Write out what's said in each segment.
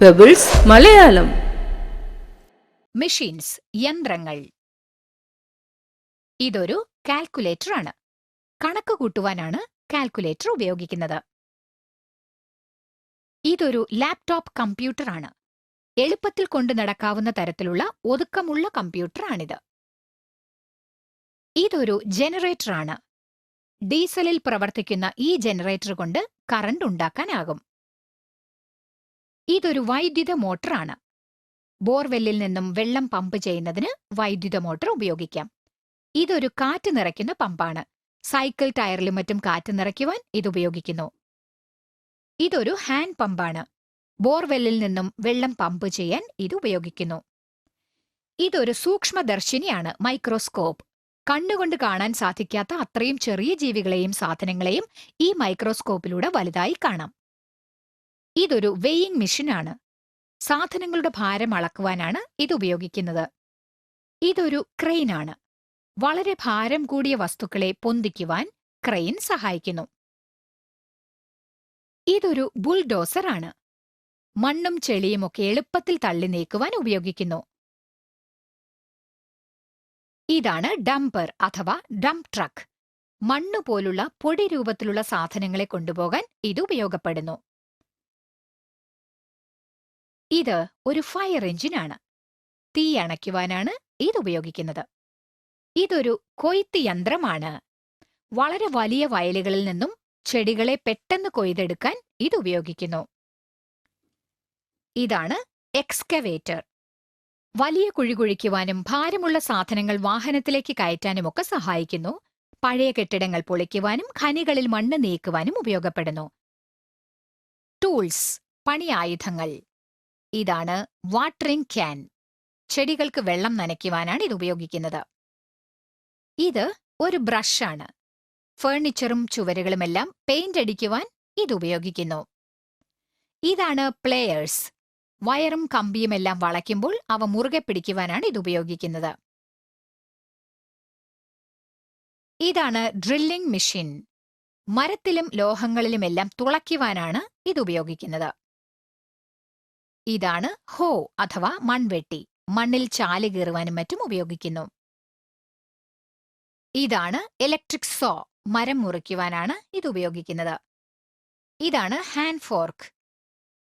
Pebbles Malayalam machines യന്ത്രങ്ങൾ. ഇതൊരു calculator ആണ് കണക്ക് കൂട്ടുവാനാണ് കാൽക്കുലേറ്റർ ഉപയോഗിക്കുന്നത്. ഇതൊരു ലാപ്ടോപ്പ് കമ്പ്യൂട്ടർ ആണ് എളുപ്പത്തിൽ കൊണ്ടു നടക്കാവുന്ന തരത്തിലുള്ള ഒതുക്കമുള്ള കമ്പ്യൂട്ടർ ആണിത് ഇതൊരു ജനറേറ്റർ ആണ് ഡീസലിൽ പ്രവർത്തിക്കുന്ന ഈ ജനറേറ്റർ കൊണ്ട് കറണ്ട് ഉണ്ടാക്കാനാകും. ഇതൊരു വൈദ്യുത മോട്ടറാണ്. ബോർവെല്ലിൽ നിന്നും വെള്ളം പമ്പ് ചെയ്യുന്നതിന് വൈദ്യുത മോട്ടോർ ഉപയോഗിക്കാം. ഇതൊരു കാറ്റ് നിറയ്ക്കുന്ന പമ്പാണ്. സൈക്കിൾ ടയറിലും മറ്റും കാറ്റ് നിറയ്ക്കുവാൻ ഇത് ഉപയോഗിക്കുന്നു. ഇതൊരു ഹാൻഡ് പമ്പാണ്. ബോർവെല്ലിൽ നിന്നും വെള്ളം പമ്പ് ചെയ്യാൻ ഇത് ഉപയോഗിക്കുന്നു. ഇതൊരു സൂക്ഷ്മദർശിനിയാണ് മൈക്രോസ്കോപ്പ്. കണ്ണുകൊണ്ട് കാണാൻ സാധിക്കാത്ത അത്രയും ചെറിയ ജീവികളെയും സാധനങ്ങളെയും ഈ മൈക്രോസ്കോപ്പിലൂടെ വലുതായി കാണാം. ഇതൊരു വെയിങ് മെഷീനാണ് സാധനങ്ങളുടെ ഭാരം അളക്കുവാനാണ് ഇത് ഉപയോഗിക്കുന്നത്. ഇതൊരു ക്രെയിനാണ് വളരെ ഭാരം കൂടിയ വസ്തുക്കളെ പൊന്തിക്കുവാൻ ക്രെയിൻ സഹായിക്കുന്നു. ഇതൊരു ബുൾഡോസർ ആണ്. മണ്ണും ചെളിയുമൊക്കെ എളുപ്പത്തിൽ തള്ളി നീക്കുവാൻ ഉപയോഗിക്കുന്നു. ഇതാണ് ഡംപർ അഥവാ ഡംപ് ട്രക്ക് മണ്ണ് പോലുള്ള പൊടി രൂപത്തിലുള്ള സാധനങ്ങളെ കൊണ്ടുപോകാൻ ഇത് ഉപയോഗപ്പെടുന്നു. ഇത് ഒരു ഫയർ എഞ്ചിനാണ് തീ അണയ്ക്കുവാനാണ് ഇത് ഉപയോഗിക്കുന്നത്. ഇതൊരു കൊയ്ത്ത് യന്ത്രമാണ്. വളരെ വലിയ വയലുകളിൽ നിന്നും ചെടികളെ പെട്ടെന്ന് കൊയ്തെടുക്കാൻ ഇത് ഉപയോഗിക്കുന്നു. ഇതാണ് എക്സ്കവേറ്റർ വലിയ കുഴി കുഴിക്കുവാനും ഭാരമുള്ള സാധനങ്ങൾ വാഹനത്തിലേക്ക് കയറ്റാനുമൊക്കെ സഹായിക്കുന്നു. പഴയ കെട്ടിടങ്ങൾ പൊളിക്കുവാനും ഖനികളിൽ മണ്ണ് നീക്കുവാനും ഉപയോഗപ്പെടുന്നു. ടൂൾസ് പണിയായുധങ്ങൾ. ഇതാണ് വാട്ടറിംഗ് ക്യാൻ ചെടികൾക്ക് വെള്ളം നനയ്ക്കുവാനാണ് ഇത് ഉപയോഗിക്കുന്നത്. ഇത് ഒരു ബ്രഷാണ് ഫേർണിച്ചറും ചുവരുകളുമെല്ലാം പെയിന്റ് അടിക്കുവാൻ ഇത് ഉപയോഗിക്കുന്നു. ഇതാണ് പ്ലേയേഴ്സ് വയറും കമ്പിയുമെല്ലാം വളയ്ക്കുമ്പോൾ അവ മുറുകെ പിടിക്കുവാനാണ് ഇത് ഉപയോഗിക്കുന്നത്. ഇതാണ് ഡ്രില്ലിംഗ് മെഷീൻ മരത്തിലും ലോഹങ്ങളിലുമെല്ലാം തുളയ്ക്കുവാനാണ് ഇത് ഉപയോഗിക്കുന്നത്. ഇതാണ് ഹോ അഥവാ മൺവെട്ടി. മണ്ണിൽ ചാൽ കീറുവാനും മറ്റും ഉപയോഗിക്കുന്നു. ഇതാണ് ഇലക്ട്രിക് സോ മരം മുറിക്കുവാനാണ് ഇത് ഉപയോഗിക്കുന്നത്. ഇതാണ് ഹാൻഡ് ഫോർക്ക്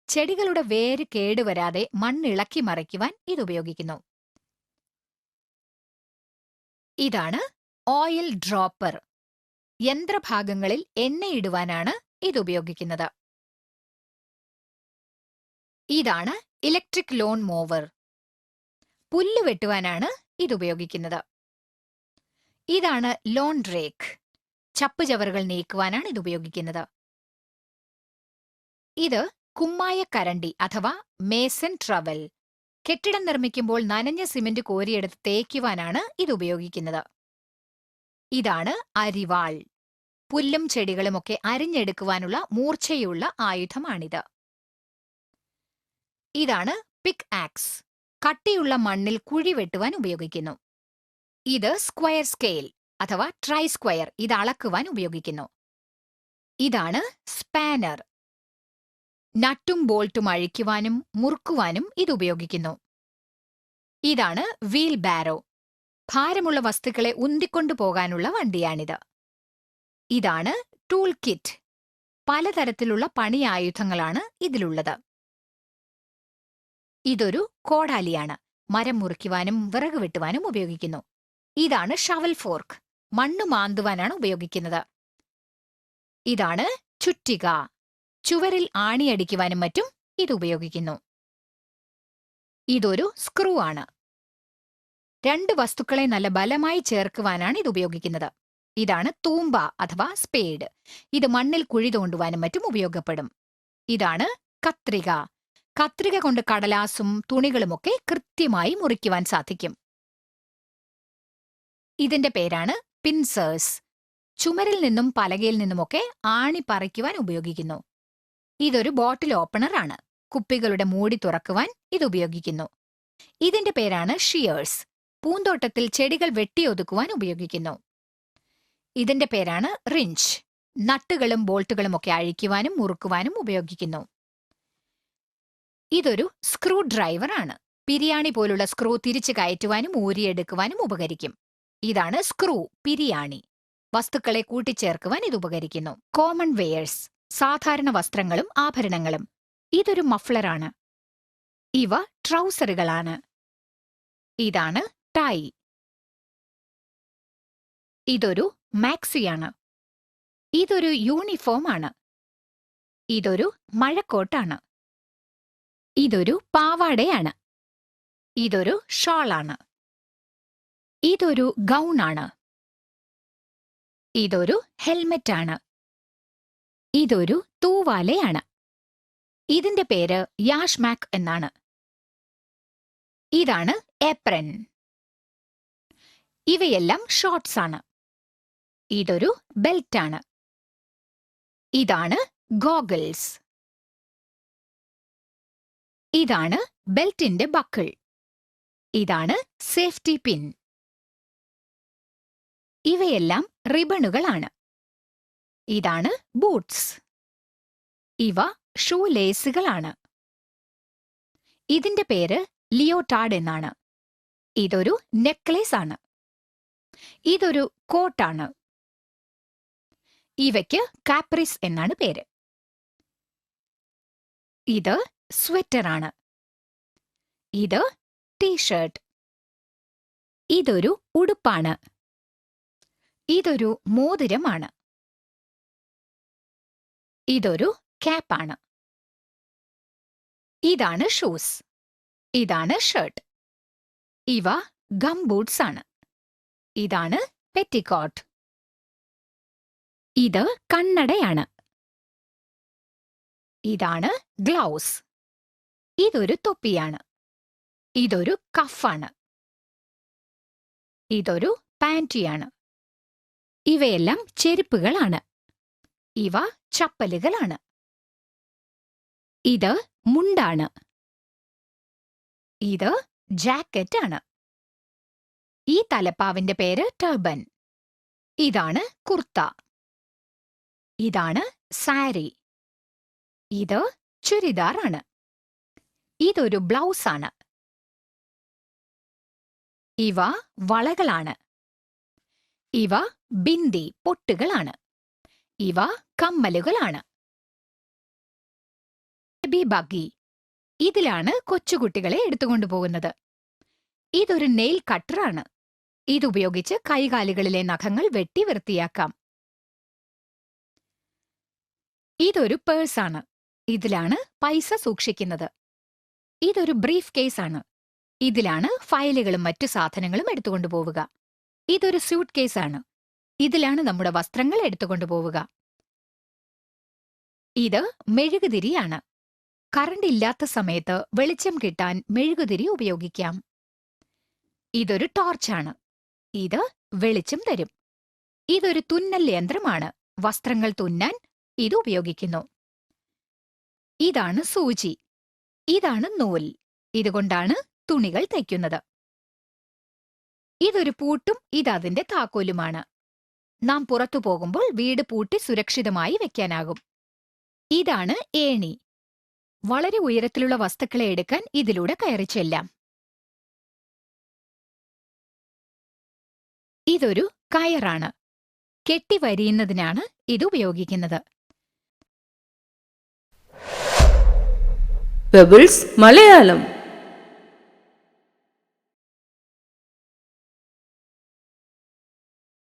ചെടികളുടെ വേര് കേടുവരാതെ മണ്ണിളക്കി മറിക്കുവാൻ ഇത് ഉപയോഗിക്കുന്നു. ഇതാണ് ഓയിൽ ഡ്രോപ്പർ യന്ത്രഭാഗങ്ങളിൽ എണ്ണയിടുവാനാണ് ഇത് ഉപയോഗിക്കുന്നത്. ഇതാണ് ഇലക്ട്രിക് ലോൺ മോവർ പുല്ല് വെട്ടുവാനാണ് ഇത് ഉപയോഗിക്കുന്നത്. ഇതാണ് ലോൺ ഡ്രേക്ക് ചപ്പുചവറുകൾ നീക്കുവാനാണ് ഇത് ഉപയോഗിക്കുന്നത്. ഇത് കുമ്മായ കരണ്ടി അഥവാ മേസൻ ട്രവൽ കെട്ടിടം നിർമ്മിക്കുമ്പോൾ നനഞ്ഞ സിമന്റ് കോരിയെടുത്ത് തേക്കുവാനാണ് ഇത് ഉപയോഗിക്കുന്നത്. ഇതാണ് അരിവാൾ. പുല്ലും ചെടികളുമൊക്കെ അരിഞ്ഞെടുക്കുവാനുള്ള മൂർച്ചയുള്ള ആയുധമാണിത്. ഇതാണ് പിക് ആക്സ് കട്ടിയുള്ള മണ്ണിൽ കുഴി വെട്ടുവാൻ ഉപയോഗിക്കുന്നു. ഇത് സ്ക്വയർ സ്കെയിൽ അഥവാ ട്രൈ സ്ക്വയർ ഇത് അളക്കുവാൻ ഉപയോഗിക്കുന്നു. ഇതാണ് സ്പാനർ നട്ടും ബോൾട്ടും അഴിക്കുവാനും മുറുക്കുവാനും ഇത് ഉപയോഗിക്കുന്നു. ഇതാണ് വീൽ ബാരോ ഭാരമുള്ള വസ്തുക്കളെ ഉന്തിക്കൊണ്ടു പോകാനുള്ള വണ്ടിയാണിത്. ഇതാണ് ടൂൾ കിറ്റ് പലതരത്തിലുള്ള പണിയായുധങ്ങളാണ് ഇതിലുള്ളത്. ഇതൊരു കോടാലിയാണ്. മരം മുറിക്കുവാനും വിറക് വെട്ടുവാനും ഉപയോഗിക്കുന്നു. ഇതാണ് ഷവൽ ഫോർക്ക്. മണ്ണ് മാന്തുവാനാണ് ഉപയോഗിക്കുന്നത്. ഇതാണ് ചുറ്റിക. ചുവരിൽ ആണിയടിക്കുവാനും മറ്റും ഇത് ഉപയോഗിക്കുന്നു. ഇതൊരു സ്ക്രൂ ആണ്. രണ്ട് വസ്തുക്കളെ നല്ല ബലമായി ചേർക്കുവാനാണ് ഇത് ഉപയോഗിക്കുന്നത്. ഇതാണ് തൂമ്പ അഥവാ സ്പേഡ്. ഇത് മണ്ണിൽ കുഴി തോണ്ടുവാനും മറ്റും ഉപയോഗപ്പെടും. ഇതാണ് കത്രിക. കത്രിക കൊണ്ട് കടലാസും തുണികളുമൊക്കെ കൃത്യമായി മുറിക്കുവാൻ സാധിക്കും. ഇതിന്റെ പേരാണ് പിൻസേഴ്സ്. ചുമരിൽ നിന്നും പലകയിൽ നിന്നുമൊക്കെ ആണി പറിക്കുവാൻ ഉപയോഗിക്കുന്നു. ഇതൊരു ബോട്ടിൽ ഓപ്പണർ ആണ്. കുപ്പികളുടെ മൂടി തുറക്കുവാൻ ഇത് ഉപയോഗിക്കുന്നു. ഇതിന്റെ പേരാണ് ഷിയേഴ്സ്. പൂന്തോട്ടത്തിൽ ചെടികൾ വെട്ടിയൊതുക്കുവാൻ ഉപയോഗിക്കുന്നു. ഇതിന്റെ പേരാണ് റിഞ്ച്. നട്ടുകളും ബോൾട്ടുകളും ഒക്കെ അഴിക്കുവാനും മുറുക്കുവാനും ഉപയോഗിക്കുന്നു. ഇതൊരു സ്ക്രൂ ഡ്രൈവർ ആണ്. പിരിയാണി പോലുള്ള സ്ക്രൂ തിരിച്ചു കയറ്റുവാനും ഊരിയെടുക്കുവാനും ഉപകരിക്കും. ഇതാണ് സ്ക്രൂ പിരിയാണി വസ്തുക്കളെ കൂട്ടിച്ചേർക്കുവാൻ ഇത് ഉപകരിക്കുന്നു. കോമൺ വെയേഴ്സ് സാധാരണ വസ്ത്രങ്ങളും ആഭരണങ്ങളും. ഇതൊരു മഫ്ലറാണ് ഇവ ട്രൗസറുകളാണ്. ഇതാണ് ടൈ ഇതൊരു മാക്സിയാണ് ഇതൊരു യൂണിഫോം ആണ്. ഇതൊരു മഴക്കോട്ടാണ്. ഇതൊരു പാവാടയാണ്. ഇതൊരു ഷോളാണ്. ഇതൊരു ഗൗണാണ്. ഇതൊരു ഹെൽമെറ്റാണ്. ഇതൊരു തൂവാലയാണ്. ഇതിന്റെ പേര് യാഷ്മാക് എന്നാണ്. ഇതാണ് ഏപ്രൻ. ഇവയെല്ലാം ഷോർട്സ് ആണ് ഇതൊരു ബെൽറ്റാണ്. ഇതാണ് ഗോഗിൾസ്. ഇതാണ് ബെൽറ്റിന്റെ ബക്കിൾ. ഇതാണ് സേഫ്റ്റി പിൻ. ഇവയെല്ലാം റിബണുകളാണ്. ഇതാണ് ബൂട്ട്സ്. ഇവ ഷൂ ലേസുകളാണ്. ഇതിന്റെ പേര് ലിയോട്ടാഡ് എന്നാണ്. ഇതൊരു നെക്ലേസ് ആണ്. ഇതൊരു കോട്ടാണ്. ഇവയ്ക്ക് കാപ്രിസ് എന്നാണ് പേര്. ഇത് സ്വെറ്ററാണ്. ഇത് ടീഷർട്ട്. ഇതൊരു ഉടുപ്പാണ്. ഇതൊരു മോതിരമാണ്. ഇതൊരു ക്യാപ്പാണ്. ഇതാണ് ഷൂസ്. ഇതാണ് ഷർട്ട്. ഇവ ഗംബൂട്ട്സ് ആണ് ഇതാണ് പെറ്റിക്കോട്ട്. ഇത് കണ്ണടയാണ്. ഇതാണ് ഗ്ലൗസ്. ഇതൊരു തൊപ്പിയാണ്. ഇതൊരു കഫാണ്. ഇതൊരു പാന്റിയാണ്. ഇവയെല്ലാം ചെരുപ്പുകളാണ്. ഇവ ചപ്പലുകളാണ്. ഇത് മുണ്ടാണ്. ഇത് ജാക്കറ്റ് ആണ് ഈ തലപ്പാവിന്റെ പേര് ടർബൻ. ഇതാണ് കുർത്ത. ഇതാണ് സാരി. ഇത് ചുരിദാറാണ്. ഇതൊരു ബ്ലൗസ് ആണ് ഇവ വളകളാണ്. ഇവ ബിന്ദി പൊട്ടുകളാണ്. ഇവ കമ്മലുകളാണ്. ബേബി ഇതിലാണ് കൊച്ചുകുട്ടികളെ എടുത്തുകൊണ്ടുപോകുന്നത് ഇതൊരു നെയിൽ കട്ടറാണ്. ഇതുപയോഗിച്ച് കൈകാലുകളിലെ നഖങ്ങൾ വെട്ടി വൃത്തിയാക്കാം. ഇതൊരു പേഴ്സാണ്. ഇതിലാണ് പൈസ സൂക്ഷിക്കുന്നത്. ഇതൊരു ബ്രീഫ് കേസാണ്. ഇതിലാണ് ഫയലുകളും മറ്റു സാധനങ്ങളും എടുത്തുകൊണ്ടു പോവുക. ഇതൊരു സ്യൂട്ട് കേസാണ്. ഇതിലാണ് നമ്മുടെ വസ്ത്രങ്ങൾ എടുത്തുകൊണ്ടു പോവുക. ഇത് മെഴുകുതിരിയാണ്. കറണ്ട് ഇല്ലാത്ത സമയത്ത് വെളിച്ചം കിട്ടാൻ മെഴുകുതിരി ഉപയോഗിക്കാം. ഇതൊരു ടോർച്ചാണ്. ഇത് വെളിച്ചം തരും. ഇതൊരു തുന്നൽ യന്ത്രമാണ്. വസ്ത്രങ്ങൾ തുന്നാൻ ഇത് ഉപയോഗിക്കുന്നു. ഇതാണ് സൂചി. ഇതാണ് നൂൽ. ഇതുകൊണ്ടാണ് തുണികൾ തയ്ക്കുന്നത്. ഇതൊരു പൂട്ടും ഇതതിന്റെ താക്കോലുമാണ്. നാം പുറത്തു പോകുമ്പോൾ വീട് പൂട്ടി സുരക്ഷിതമായി വെക്കാനാകും. ഇതാണ് ഏണി. വളരെ ഉയരത്തിലുള്ള വസ്തുക്കളെ എടുക്കാൻ ഇതിലൂടെ കയറി ചെല്ലാം. ഇതൊരു കയറാണ്. കെട്ടി വരിയുന്നതിനാണ് ഇത് ഉപയോഗിക്കുന്നത്. പെബിൾസ് മലയാളം